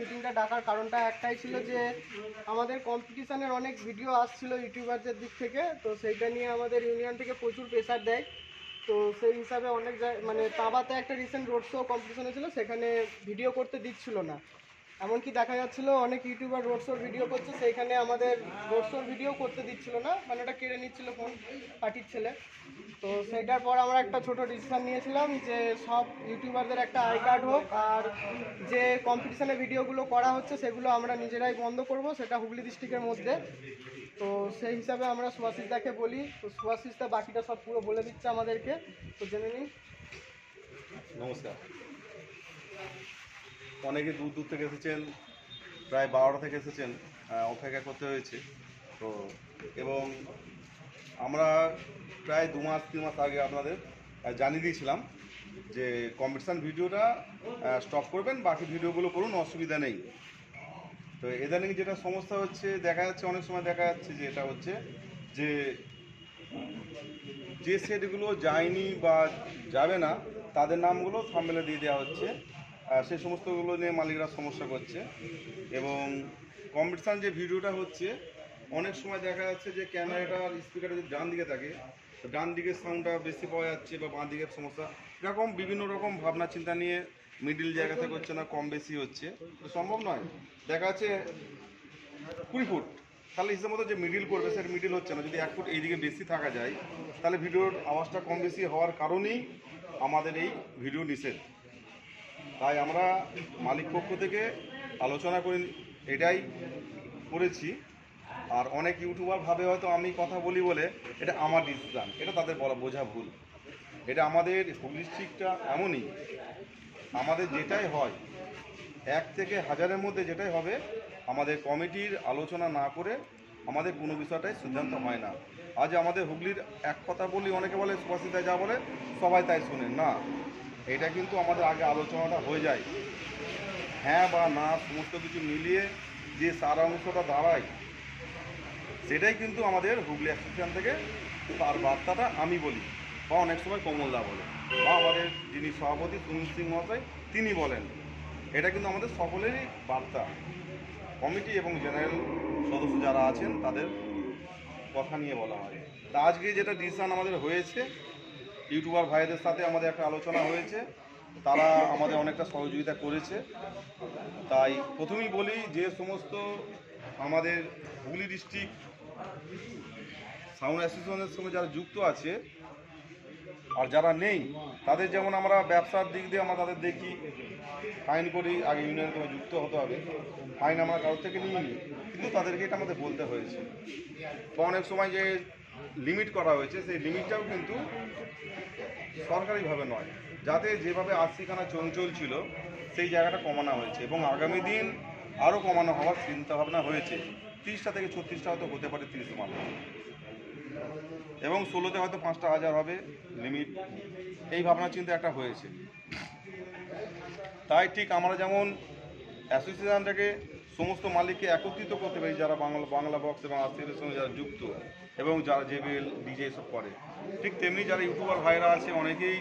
মিটিংটা ডাকার কারণটা একটাই ছিল যে আমাদের কম্পিটিশানের অনেক ভিডিও আসছিল ইউটিউবারদের দিক থেকে, তো সেইটা নিয়ে আমাদের ইউনিয়ন থেকে প্রচুর প্রেশার দেয়। তো সেই হিসাবে অনেক মানে তাবাতে একটা রিসেন্ট রোড শো কম্পিটিশন হয়েছিল, সেখানে ভিডিও করতে দিচ্ছিল না। এমনকি দেখা যাচ্ছিল অনেক ইউটিউবার রোড শোর ভিডিও করছে, সেইখানে আমাদের রোড শোর ভিডিও করতে দিচ্ছিল না মানে ওটা কেড়ে নিচ্ছিল ফোন পার্টির ছেলে। তো সেইটার পর আমরা একটা ছোট ডিসিশন নিয়েছিলাম যে সব ইউটিউবারদের একটা আই কার্ড হোক, আর যে কম্পিটিশানে ভিডিওগুলো করা হচ্ছে সেগুলো আমরা নিজেরাই বন্ধ করব, সেটা হুগলি ডিস্ট্রিক্টের মধ্যে। তো সেই হিসাবে আমরা সুভাষিসদাকে বলি, তো সুভাষিসদা বাকিটা সব পুরো বলে দিচ্ছে আমাদেরকে, তো জেনে নিন নমস্কার। অনেকে দূর দূর থেকে এসেছেন, প্রায় বারোটা থেকে এসেছেন অপেক্ষা করতে হয়েছে। তো, এবং আমরা প্রায় দু মাস, তিন মাস আগে আপনাদের জানিয়ে দিয়েছিলাম যে কম্পিটিশান ভিডিওটা স্টপ করবেন, বাকি ভিডিওগুলো করুন, অসুবিধা নেই। তো ইদানিং যেটা সমস্যা হচ্ছে, দেখা যাচ্ছে, অনেক সময় দেখা যাচ্ছে যে এটা হচ্ছে যে যে সেটগুলো যায়নি বা যাবে না, তাদের নামগুলো থাম্বেলে দিয়ে দেওয়া হচ্ছে। সেই সমস্তগুলো নিয়ে মালিকরা সমস্যা করছে এবং কম্পিটিশান যে ভিডিওটা হচ্ছে, অনেক সময় দেখা যাচ্ছে যে ক্যামেরাটার স্পিকারটা যদি ডান দিকে থাকে ডান দিকের সাউন্ডটা বেশি পাওয়া যাচ্ছে বা বাঁ দিকের সমস্যা। এরকম বিভিন্ন রকম ভাবনা চিন্তা নিয়ে মিডিল জায়গাতে হচ্ছে না, কম বেশি হচ্ছে। তো সম্ভব নয়। দেখা যাচ্ছে কুড়ি ফুট। তাহলে হিসেবে মতো যে মিডিল করবে, সেটা মিডিল হচ্ছে না। যদি এক ফুট এইদিকে বেশি থাকা যায়, তাহলে ভিডিওর আওয়াজটা কম বেশি হওয়ার কারণেই আমাদের এই ভিডিও নিষেধ। তাই আমরা মালিক পক্ষ থেকে আলোচনা করে এটাই করেছি। আর অনেক ইউটিউবার ভাবে হয়তো আমি কথা বলি বলে এটা আমার ডিসিশন এটা তাদের বলা, বোঝা ভুল। এটা আমাদের হুগলি ডিস্ট্রিক্টটা এমনই, আমাদের যেটাই হয়, এক থেকে হাজারের মধ্যে যেটাই হবে, আমাদের কমিটির আলোচনা না করে আমাদের কোনো বিষয়টাই সিদ্ধান্ত হয় না। আজ আমাদের হুগলির এক কথা বলি, অনেকে বলে সুভাষিতায় যা বলে, সবাই তাই শোনেন না এটা কিন্তু আমাদের আগে আলোচনাটা হয়ে যায়। হ্যাঁ বা না, সমস্ত কিছু মিলিয়ে যে সার অংশটা দাঁড়ায়, সেটাই কিন্তু আমাদের হুগলি অ্যাসোসিয়েশন থেকে তার বার্তাটা আমি বলি, বা অনেক সময় কমলদা বলে, বা আমাদের যিনি সভাপতি সুনীল সিং মহাশয়, তিনি বলেন। এটা কিন্তু আমাদের সকলেরই বার্তা। কমিটি এবং জেনারেল সদস্য যারা আছেন, তাদের কথা নিয়ে বলা হয়। তা আজকে যেটা ডিসিশন আমাদের হয়েছে ইউটিউবার ভাইদের সাথে আমাদের একটা আলোচনা হয়েছে। তারা আমাদের অনেকটা সহযোগিতা করেছে। তাই প্রথমেই বলি যে সমস্ত আমাদের হুগলি ডিস্ট্রিক্ট সাউন্ড অ্যাসোসিয়েশনের সঙ্গে যারা যুক্ত আছে আর যারা নেই, তাদের যেমন আমরা ব্যবসার দিক দিয়ে আমরা তাদের দেখি। ফাইন করি, আগে ইউনিয়নের সঙ্গে যুক্ত হতে হবে। ফাইন আমরা কারোর থেকে নিই নি কিন্তু তাদেরকে এটা আমাদের বলতে হয়েছে। বা অনেক সময় যে লিমিট করা হয়েছে, সেই লিমিটটাও কিন্তু সরকারিভাবে নয়। যাতে যেভাবে আশিখানা চঞ্চল ছিল সেই জায়গাটা কমানো হয়েছে এবং আগামী দিন আরও কমানো হওয়ার চিন্তাভাবনা হয়েছে। তিরিশটা থেকে ছত্রিশটা হয়তো হতে পারে তিরিশ মানুষ এবং ষোলোতে হয়তো পাঁচটা হাজার হবে লিমিট এই ভাবনা চিন্তা একটা হয়েছে। তাই ঠিক আমরা যেমন অ্যাসোসিয়েশনটাকে সমস্ত মালিককে একত্রিত করতে পারি যারা বাংলা বাংলা বক্স এবং আত্মীয়দের সঙ্গে যারা যুক্ত এবং যারা জেবেল ডিজে সব করে। ঠিক তেমনি যারা ইউটিউবার ভাইরা আছে, অনেকেই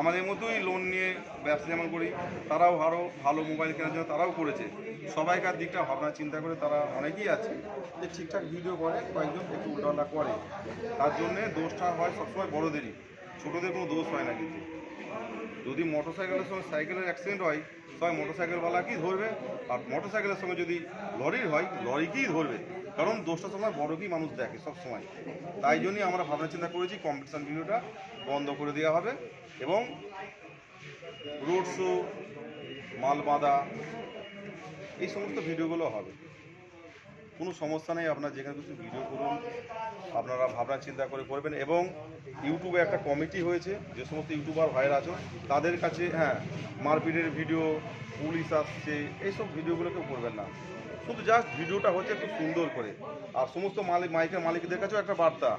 আমাদের মতোই লোন নিয়ে ব্যবসা যেমন করি, তারাও আরও ভালো মোবাইল কেনার জন্য তারাও করেছে। সবাইকার দিকটা ভাবনা, চিন্তা করে তারা অনেকেই আছে যে ঠিকঠাক ভিডিও করে, কয়েকজন একটু উল্টাপাল্টা করে। তার জন্যে দোষটা হয় সবসময় বড়োদেরই। ছোটোদের কোনো দোষ হয় না কিন্তু। যদি মোটর সাইকেলের সঙ্গে সাইকেলের অ্যাক্সিডেন্ট হয়, সবাই কি ধরবে? আর মোটর সাইকেলের সঙ্গে যদি লরির হয় লরিকেই ধরবে? কারণ দোষটা সময় বড়কেই মানুষ দেখে সব সময় তাই জন্যই আমরা ভাবনা চিন্তা করেছি কম্পিটিশান ভিডিওটা বন্ধ করে দেওয়া হবে এবং রোড শো মাল বাঁধা এই সমস্ত ভিডিওগুলো হবে। কোনো সমস্যা নেই, আপনারা যেখানে কিছু ভিডিও করুন, আপনারা ভাবনা চিন্তা করে করবেন এবং ইউটিউবে একটা কমিটি হয়েছে, যে সমস্ত ইউটিউবার ভাইরা আছেন তাদের কাছে হ্যাঁ মারপিটের ভিডিও পুলিশ আসছে, এইসব ভিডিওগুলো কেউ করবেন না। শুধু জাস্ট ভিডিওটা হচ্ছে একটু সুন্দর করে। আর সমস্ত মালিক মাইকের মালিকদের কাছেও একটা বার্তা।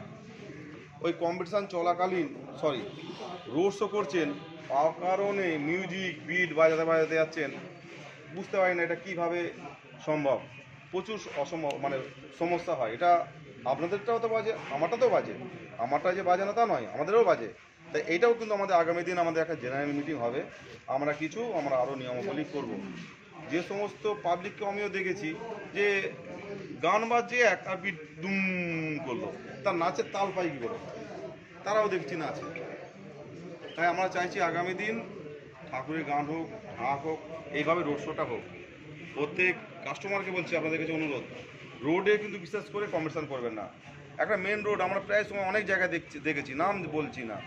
ওই কম্পিটিশান চলাকালীন সরি রোড শো করছেন কারণে মিউজিক বিট বাজাতে বাজাতে যাচ্ছেন। বুঝতে পারি না এটা কীভাবে সম্ভব। প্রচুর অসম্ভব মানে সমস্যা হয়। এটা আপনাদেরটাও তো বাজে আমারটা তো বাজে। আমারটা যে বাজে না তা নয়, আমাদেরও বাজে। তাই এইটাও কিন্তু আমাদের আগামী দিন আমাদের একটা জেনারেল মিটিং হবে। আমরা কিছু, আমরা আরও নিয়মাবলী করব। যে সমস্ত পাবলিককে আমিও দেখেছি যে গান বাজছে এক আর বিট দুম করল। তার নাচের তাল পাই কি করে? তারাও দেখছি নাচে। তাই আমরা চাইছি আগামী দিন ঠাকুরের গান হোক, ঢাক হোক, এইভাবে রোড শোটা হোক। প্রত্যেক কাস্টমারকে বলছি আপনাদের কাছে অনুরোধ রোডে কিন্তু বিশ্বাস করে কম্পিটিশন করবেন না। একটা মেন রোড আমরা প্রায় সময় অনেক জায়গায় দেখছি, দেখেছি, নাম বলছি না।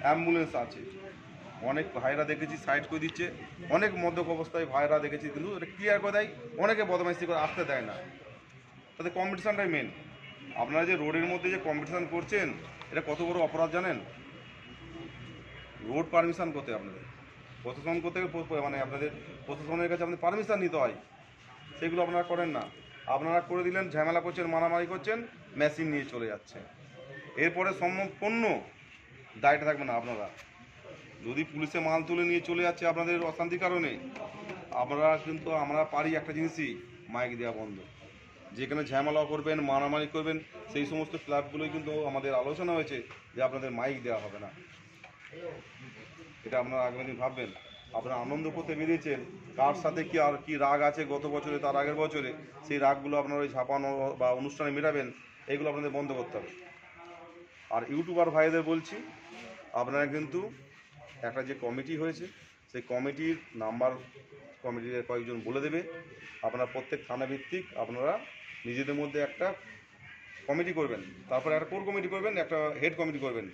অ্যাম্বুলেন্স আছে। অনেক ভাইরা দেখেছি সাইড করে দিচ্ছে। অনেক মদ্যপ অবস্থায় ভাইরা দেখেছি। কিন্তু এটা ক্লিয়ার করে দেয়, অনেকে বদমাইশি করে আসতে দেয় না। তাতে কম্পিটিশানটাই মেন আপনারা যে রোডের মধ্যে যে কম্পিটিশান করছেন, এটা কত বড় অপরাধ জানেন? রোড পারমিশন করতে আপনাদের। প্রশাসন করতে মানে আপনাদের প্রশাসনের কাছে আপনাদের পারমিশন নিতে হয়। সেগুলো আপনারা করেন না। আপনারা করে দিলেন, ঝামেলা করছেন, মারামারি করছেন মেশিন নিয়ে চলে যাচ্ছে। এরপরে সম্পূর্ণ দায়টা থাকবে না আপনারা। যদি পুলিশে মাল তুলে নিয়ে চলে যাচ্ছে আপনাদের অশান্তির কারণে, আমরা কিন্তু, আমরা পারি একটা জিনিসই মাইক দেওয়া বন্ধ। যেখানে ঝামেলা করবেন, মারামারি করবেন, সেই সমস্ত ক্লাবগুলোই কিন্তু আমাদের আলোচনা হয়েছে যে আপনাদের মাইক দেওয়া হবে না। এটা আপনারা আগামী দিন ভাববেন। আপনারা আনন্দ করতে বেরিয়েছেন, কার সাথে কি আর কি রাগ আছে গত বছরে, তার আগের বছরে, সেই রাগগুলো আপনারা ওই ঝাপানো বা অনুষ্ঠানে মেটাবেন, এগুলো আপনাদের বন্ধ করতে হবে। আর ইউটিউবার ভাইদের বলছি, আপনারা কিন্তু একটা যে কমিটি হয়েছে, সেই কমিটির নাম্বার কমিটির কয়েকজন বলে দেবে। আপনারা প্রত্যেক থানা ভিত্তিক আপনারা নিজেদের মধ্যে একটা কমিটি করবেন। তারপরে একটা কোর কমিটি করবেন, একটা হেড কমিটি করবেন।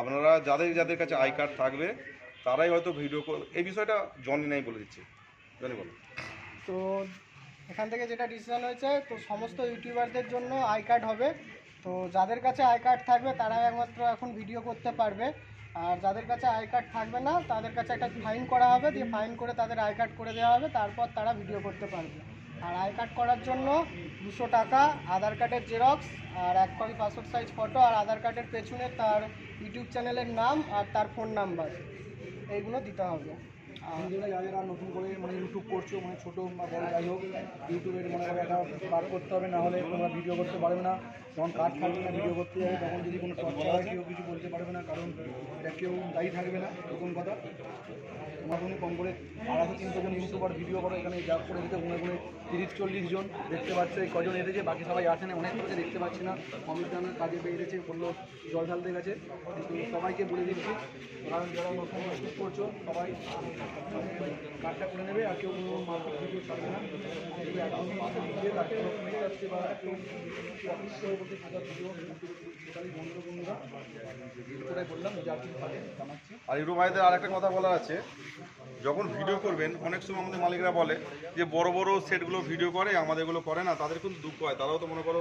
আপনারা যাদের যাদের কাছে আই কার্ড থাকবে, তারাই হয়তো ভিডিও এই বিষয়টা জনি নাই বলে দিচ্ছে। জনি বলো। তো এখান থেকে যেটা ডিসিশন হয়েছে, তো সমস্ত ইউটিউবারদের জন্য আই কার্ড হবে। তো যাদের কাছে আই কার্ড থাকবে, তারাই একমাত্র এখন ভিডিও করতে পারবে। আর যাদের কাছে আই কার্ড থাকবে না, তাদের কাছে একটা ফাইন করা হবে, দিয়ে ফাইন করে তাদের আই কার্ড করে দেওয়া হবে, তারপর তারা ভিডিও করতে পারবে। আর আই কার্ড করার জন্য দুশো টাকা, আধার কার্ডের জেরক্স, আর এক কপি পাসপোর্ট সাইজ ফটো আর আধার কার্ডের পেছনে তার ইউটিউব চ্যানেলের নাম আর তার ফোন নাম্বার এইগুলো দিতে হবে। আর নতুন করে মানে ইউটিউব করছ মানে ছোটো বা বড় যাই হোক ইউটিউবের মনে করে একটা কাজ করতে হবে, না হলে তোমরা ভিডিও করতে পারবে না। যখন কাজ থাকবে না ভিডিও করতে যাবে, তখন যদি কোনো চর্চা হয়, কেউ কিছু বলতে পারবে না, কারণ এটা কেউ দায়ী থাকবে না প্রথম কথা। তোমার কোনো কম করে আড়াইশো তিনশো জন ইউটিউবার ভিডিও করো, এখানে যা করে দিতে গুনে গুনে তিরিশ চল্লিশ জন দেখতে পাচ্ছ, কজন এসেছে, বাকি সবাই আসে না অনেক লোককে দেখতে পাচ্ছি না। অমিত দানের কাজে বেরিয়েছে বলল, জল ঢালতে গেছে। সবাইকে বলে দিচ্ছি কারণ যারা নতুন ইউটিউব করছ, সবাই কার্ডটা করে নেবে, আর কেউ কোনো মার্কেট ভিডিও ছাড়বে না। টোটালি বন্ধ বন্ধুরা বললাম আর ইউটিউব ভাইদের আর একটা কথা বলার আছে, যখন ভিডিও করবেন, অনেক সময় আমাদের মালিকরা বলে যে, বড় বড় সেটগুলো ভিডিও করে, আমাদেরগুলো করে না, তাদের কিন্তু দুঃখ হয়। তারাও তো মনে করো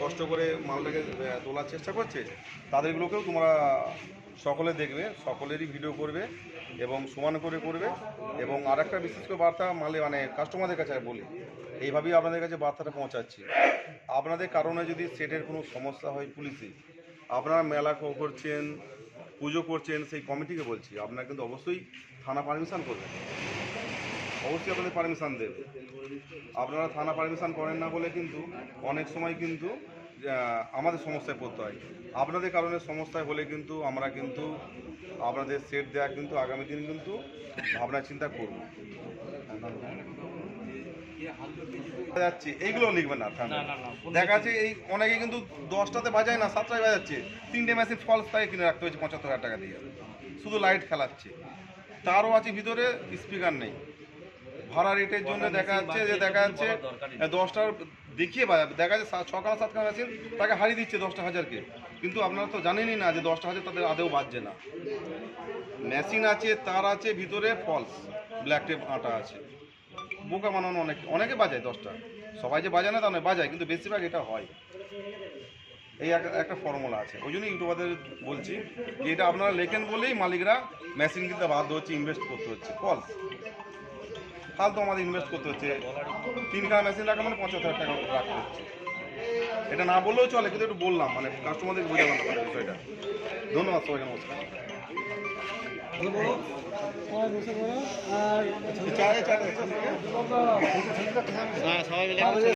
কষ্ট করে মালটাকে তোলার চেষ্টা করছে। তাদেরগুলোকেও তোমরা সকলে দেখবে, সকলেরই ভিডিও করবে। এবং সমান করে করবে। এবং আর একটা বিশেষ করে বার্তা মালে মানে কাস্টমারদের কাছে বলি, এইভাবেই আপনাদের কাছে বার্তাটা পৌঁছাচ্ছি। আপনাদের কারণে যদি সেটের কোনো সমস্যা হয় পুলিশে, আপনারা মেলা করছেন, পুজো করছেন, সেই কমিটিকে বলছি, আপনারা কিন্তু অবশ্যই থানা পারমিশন করবেন। অবশ্যই আপনাদের পারমিশন দেবে। আপনারা থানা পারমিশন করেন না বলে কিন্তু অনেক সময় কিন্তু আমাদের সমস্যায় পড়তে হয়। আপনাদের কারণে সমস্যায় হলে কিন্তু আমরা কিন্তু আপনাদের সেট দেওয়া কিন্তু আগামী দিন কিন্তু ভাবনা চিন্তা করব। যাচ্ছে এইগুলো না দেখা যাচ্ছে এই অনেকে কিন্তু দশটাতে বাজায় না সাতটায় বাজাচ্ছে। তিনটে মেশিন ফলস কিনে রাখতে হয়েছে পঁচাত্তর হাজার টাকা দিয়ে। শুধু লাইট খেলাচ্ছে। তারও আছে ভিতরে স্পিকার নেই। ভাড়া রেটের জন্য দেখা যাচ্ছে যে দেখা যাচ্ছে দশটার দেখিয়ে দেখা যাচ্ছে সা- ছখানা সাতখানা মেশিন তাকে হারিয়ে দিচ্ছে দশটা হাজারকে। কিন্তু আপনারা তো জানেনই না যে দশটা হাজার তাদের আদেও বাজছে না। মেশিন আছে, তার আছে, ভিতরে ফলস ব্ল্যাক টেপ আটা আছে। বোকা বানানো অনেক, অনেকে বাজায় দশটা। সবাই যে বাজায় না তা নয়, বাজায়, কিন্তু বেশিরভাগ এটা হয়। এই এক- একটা ফর্মুলা আছে। ওই জন্য ইউটিউবারদের বলছি যে এটা আপনারা লেখেন বলেই মালিকরা মেশিন কিনতে বাধ্য হচ্ছে ইনভেস্ট করতে হচ্ছে। ফলস ফালতু আমাদের ইনভেস্ট করতে হচ্ছে। তিন তিনখানা মেশিন রাখা মানে পঞ্চাশ হাজার টাকা রাখতে হচ্ছে। এটা না বললেও চলে, কিন্তু একটু বললাম মানে কাস্টমারদের বোঝালাম না বিষয়টা। ধন্যবাদ সবাইকে, নমস্কার। সবাই আর চারে চারে